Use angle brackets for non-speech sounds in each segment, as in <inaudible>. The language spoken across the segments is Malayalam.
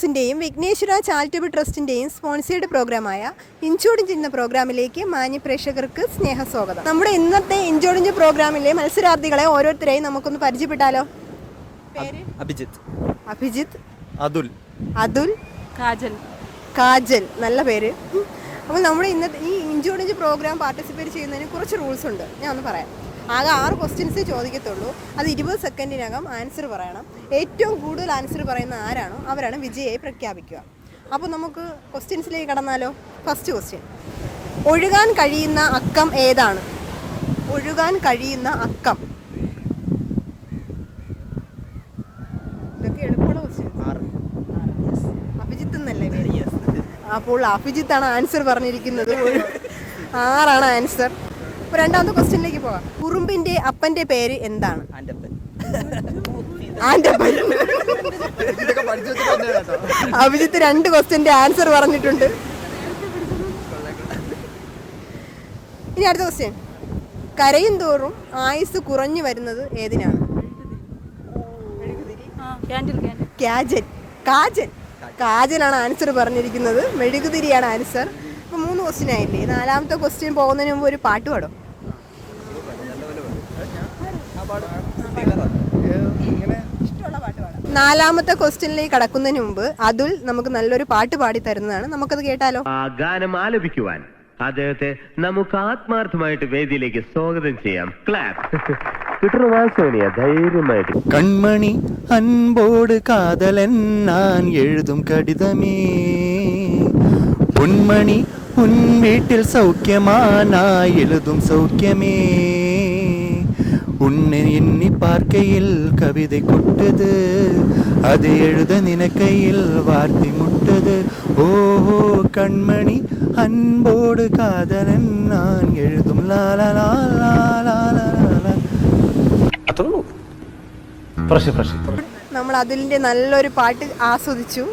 ന്യൂസിന്റെയും വിഘ്നേശ്വര ചാരിറ്റബിൾ ട്രസ്റ്റിന്റെയും സ്പോൺസേഡ് പ്രോഗ്രാമായ ഇഞ്ചോടിഞ്ച് എന്ന പ്രോഗ്രാമിലേക്ക് മാന്യ പ്രേക്ഷകർക്ക് സ്നേഹസ്വാഗതം. നമ്മുടെ ഇന്നത്തെ ഇഞ്ചോടിഞ്ച് പ്രോഗ്രാമിലെ മത്സരാർത്ഥികളെ ഓരോരുത്തരെയും നമുക്കൊന്ന് പരിചയപ്പെട്ടാലോ? പേര്? അഭിജിത്ത്. അഭിജിത്ത്. അതുൽ. അതുൽ. കാജൽ. കാജൽ. നല്ല പേര്. അപ്പോൾ നമ്മുടെ ഇന്നത്തെ ഈ ഇഞ്ചോടിഞ്ച് പ്രോഗ്രാം പാർട്ടിസിപ്പേറ്റ് ചെയ്യുന്നതിന് കുറച്ച് റൂൾസ് ഉണ്ട്. ഞാൻ ഒന്ന് പറയാം. ആകെ ആറ് ക്വസ്റ്റ്യൻസേ ചോദിക്കത്തുള്ളൂ. അത് ഇരുപത് സെക്കൻഡിനകം ആൻസർ പറയണം. ഏറ്റവും കൂടുതൽ ആൻസർ പറയുന്ന ആരാണോ അവരാണ് വിജയയെ പ്രഖ്യാപിക്കുക. അപ്പോൾ നമുക്ക് ക്വസ്റ്റ്യൻസിലേക്ക് കടന്നാലോ? ഫസ്റ്റ് ക്വസ്റ്റ്യൻ ഒഴുകാൻ കഴിയുന്ന അക്കം ഏതാണ്? ഒഴുകാൻ കഴിയുന്ന അക്കം. ഇതൊക്കെ എളുപ്പമുള്ള അഭിജിത്ത് എന്നല്ലേ? അപ്പോൾ അഭിജിത്താണ് ആൻസർ പറഞ്ഞിരിക്കുന്നത്. ആറാണ് ആൻസർ അപ്പോൾ രണ്ടാമത്തെ ക്വസ്റ്റ്യനിലേക്ക് പോവാം കുറുമ്പിന്റെ അപ്പന്റെ പേര് എന്താണ്? അഭിജിത്ത് രണ്ട് ക്വസ്റ്റ്യന്റെ ആൻസർ പറഞ്ഞിട്ടുണ്ട്. ഇനി അടുത്ത ക്വസ്റ്റ്യൻ. കരയും തോറും ആയുസ് കുറഞ്ഞു വരുന്നത് ഏതിനാണ്? കാജൻ. കാജൻ. കാജനാണ് ആൻസർ പറഞ്ഞിരിക്കുന്നത്. മെഴുകുതിരിയാണ് ആൻസർ. ഇപ്പം മൂന്ന് ക്വസ്റ്റ്യൻ ആയില്ലേ? നാലാമത്തെ ക്വസ്റ്റ്യൻ പോകുന്നതിന് മുമ്പ് ഒരു പാട്ട് പാടും. നാലാമത്തെ ക്വസ്റ്റ്യനിലേക്ക് കടക്കുന്നതിന് മുമ്പ് അതുൽ നമുക്ക് നല്ലൊരു പാട്ട് പാടി തരുന്നതാണ്. നമുക്കത് കേട്ടാലോ? ആ ഗാനം ആലപിക്കുവാൻ. അദ്ദേഹത്തെ നമുക്ക് ആത്മാർത്ഥമായിട്ട് വേദിയിലേക്ക് സ്വാഗതം ചെയ്യാം. ക്ലാപ് കൺമണി അൻപോട് കാതലൻ നാൻ എഴുതും കടിതമേ. പൊന്മണി ഉൻ വീട്ടിൽ സൗഖ്യമാനായി എഴുതും സൗഖ്യമേ. ഉണ്ണി എണ്ണി പാർക്കയിൽ കവിത കൊട്ടത് അത് എഴുത നിനക്കയിൽ വാർത്തി മുട്ടത്. ഓഹോ കൺമണി അൻപോട് കാതലൻ നാൻ എഴുതും നമ്മൾ അതിന്റെ നല്ലൊരു പാട്ട് ആസ്വദിച്ചു.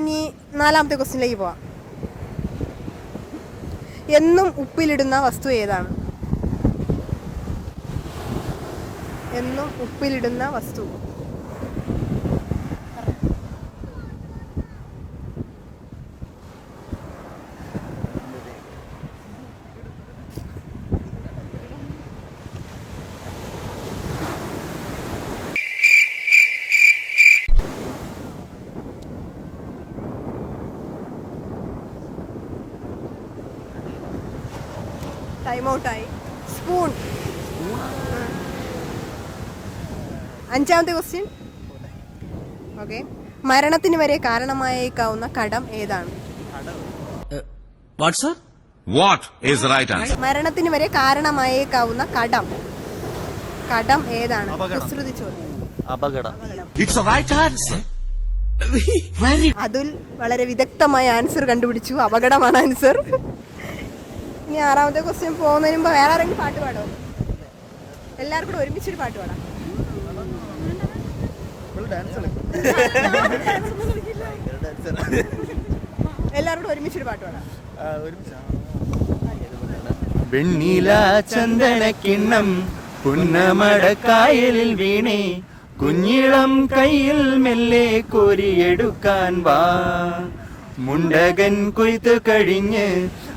ഇനി നാലാമത്തെ ക്വസ്റ്റിനിലേക്ക് പോവാം. എന്നും ഉപ്പിലിടുന്ന വസ്തു ഏതാണ്? എന്നും ഉപ്പിലിടുന്ന വസ്തു. ടൈം ഔട്ടായി സ്പൂൺ അഞ്ചാമത്തെ ക്വസ്റ്റ്യൻ ഓക്കെ മരണത്തിന് വരെ കാരണമായേക്കാവുന്ന കടം ഏതാണ്? What, sir? What is the right answer? മരണത്തിന് വരെ കാരണമായേക്കാവുന്ന കടം. കടം ഏതാണ്. കുസൃതി ചോദ്യം. <laughs> അതുൽ വളരെ വിദഗ്ധമായ ആൻസർ കണ്ടുപിടിച്ചു. അപകടമാണ് ആൻസർ ഇനി ആറാമത്തെ ക്വസ്റ്റ്യൻ പോകുന്നതിന് മുമ്പ് വേറെ ആരെങ്കിലും പാട്ട് പാടുമോ എല്ലാവർക്കും കൂടെ ഒരുമിച്ചൊരു പാട്ട് പാടാം. എല്ലാവരും കൂടെ ഒരുമിച്ചൊരു പാട്ട് പാടാം. വെണ്ണില ചന്ദന കിണ്ണം പുന്നമടക്കായലിൽ വീണേ. കുഞ്ഞിളം കയ്യിൽ മെല്ലെ കോരിയെടുക്കാൻ വാ. മുണ്ടകൻ കൊയ്ത്ത് കഴിഞ്ഞ്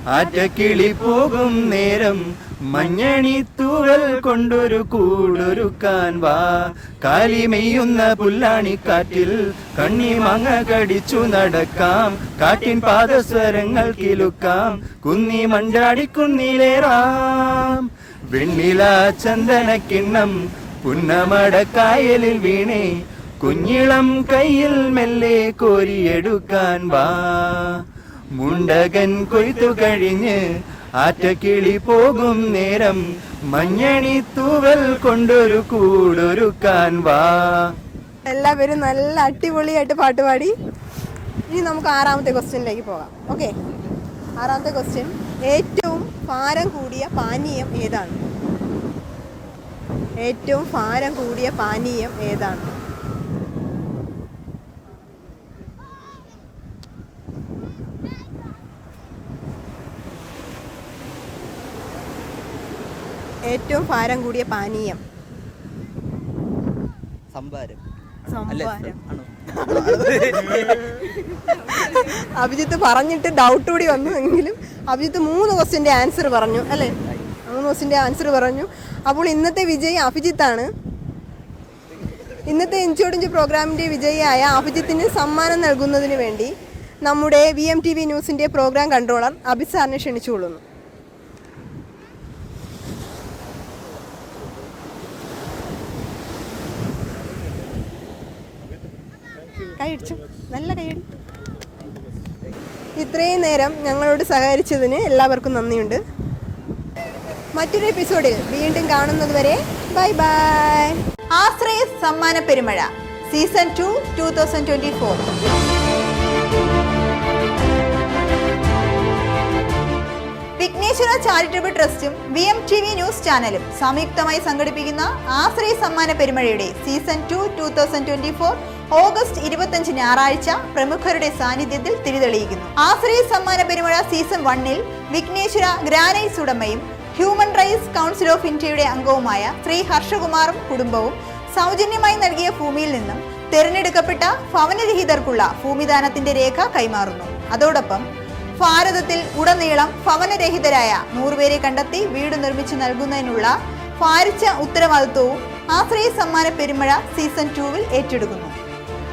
ആറ്റക്കിളി പോകും നേരം. മഞ്ഞണി തൂവൽ കൊണ്ടൊരു കൂടൊരുക്കാൻ വാ. കാലിമെയ്യുന്ന പുല്ലാണിക്കാറ്റിൽ കണ്ണി മങ്ങ കടിച്ചു നടക്കാം. കാറ്റിൻ പാദസ്വരങ്ങൾ കിലുക്കാം. കുന്നി മഞ്ചാടി കുന്നിലേറാം. വെണ്ണില ചന്ദന കിണ്ണം പുന്നമടക്കായലിൽ വീണേ. കുഞ്ഞിളം കയ്യിൽ മെല്ലെ കോരിയെടുക്കാൻ വാ. മുണ്ടകൻ കൊയ്ത്തു കഴിഞ്ഞ് ആറ്റക്കിളി പോകും നേരം മഞ്ഞണി തൂവൽ കൊണ്ടൊരു കൂടൊരുക്കാൻ വാ. എല്ലാവരും നല്ല അടിപൊളിയായിട്ട് പാട്ട് പാടി. ഇനി നമുക്ക് ആറാമത്തെ ക്വസ്റ്റ്യനിലേക്ക് പോകാം. ഓക്കെ? ആറാമത്തെ ക്വസ്റ്റ്യൻ. ഏറ്റവും ഭാരം കൂടിയ പാനീയം ഏതാണ്? ഏറ്റവും ഭാരം കൂടിയ പാനീയം ഏതാണ്? ഏറ്റവും ഭാരം കൂടിയ പാനീയം? സംഭാരം. സംഭാരം. ആണോ? അഭിജിത്ത് പറഞ്ഞിട്ട് ഡൗട്ട് കൂടി വന്നു എങ്കിലും അഭിജിത്ത് മൂന്ന് ക്വസ്റ്റിന്റെ ആൻസർ പറഞ്ഞു അല്ലേ? മൂന്ന് ക്വസ്റ്റിന്റെ ആൻസർ പറഞ്ഞു. അപ്പോൾ ഇന്നത്തെ വിജയി അഭിജിത്താണ്. ഇന്നത്തെ ഇഞ്ചോടിഞ്ച് പ്രോഗ്രാമിന്റെ വിജയിയായ അഭിജിത്തിന് സമ്മാനം നൽകുന്നതിന് വേണ്ടി നമ്മുടെ വി എം ടി വി ന്യൂസിന്റെ പ്രോഗ്രാം കൺട്രോളർ അഭിസാറിനെ ക്ഷണിച്ചുകൊള്ളുന്നു. കൈയടിച്ചു. നല്ല കൈയടി. ഇത്രയും നേരം ഞങ്ങളോട് സഹകരിച്ചതിന് എല്ലാവർക്കും നന്ദിയുണ്ട്. മറ്റൊരു എപ്പിസോഡിൽ വീണ്ടും കാണുന്നതുവരെ by bye. Ashraya Sammana Perumazha season two two thousand twenty four Vighneshwara charitable ട്രസ്റ്റും V M T V news ചാനലും സംയുക്തമായി സംഘടിപ്പിക്കുന്ന ആശ്രയ സമ്മാന പെരുമഴയുടെ season two two thousand twenty four August ഇരുപത്തഞ്ച് ഞായറാഴ്ച പ്രമുഖരുടെ സാന്നിധ്യത്തിൽ തിരിതെളിയിക്കുന്നു. ആശ്രയ സമ്മാന പെരുമഴ സീസൺ വണ്ണിൽ വിഘ്നേശ്വര ഗ്രാനൈറ്റ്സ് ഉടമയും ഹ്യൂമൻ റൈറ്റ്സ് കൗൺസിൽ ഓഫ് ഇന്ത്യയുടെ അംഗവുമായ ശ്രീ ഹർഷകുമാറും കുടുംബവും സൗജന്യമായി നൽകിയ ഭൂമിയിൽ നിന്നും തെരഞ്ഞെടുക്കപ്പെട്ട ഭവനരഹിതർക്കുള്ള ഭൂമിദാനത്തിന്റെ രേഖ കൈമാറുന്നു. അതോടൊപ്പം ഭാരതത്തിൽ ഉടനീളം ഭവനരഹിതരായ നൂറുപേരെ കണ്ടെത്തി വീട് നിർമ്മിച്ചു നൽകുന്നതിനുള്ള ഭാരിച്ച ഉത്തരവാദിത്വവും ആശ്രയ സമ്മാന പെരുമഴ സീസൺ ടൂവിൽ ഏറ്റെടുക്കുന്നു.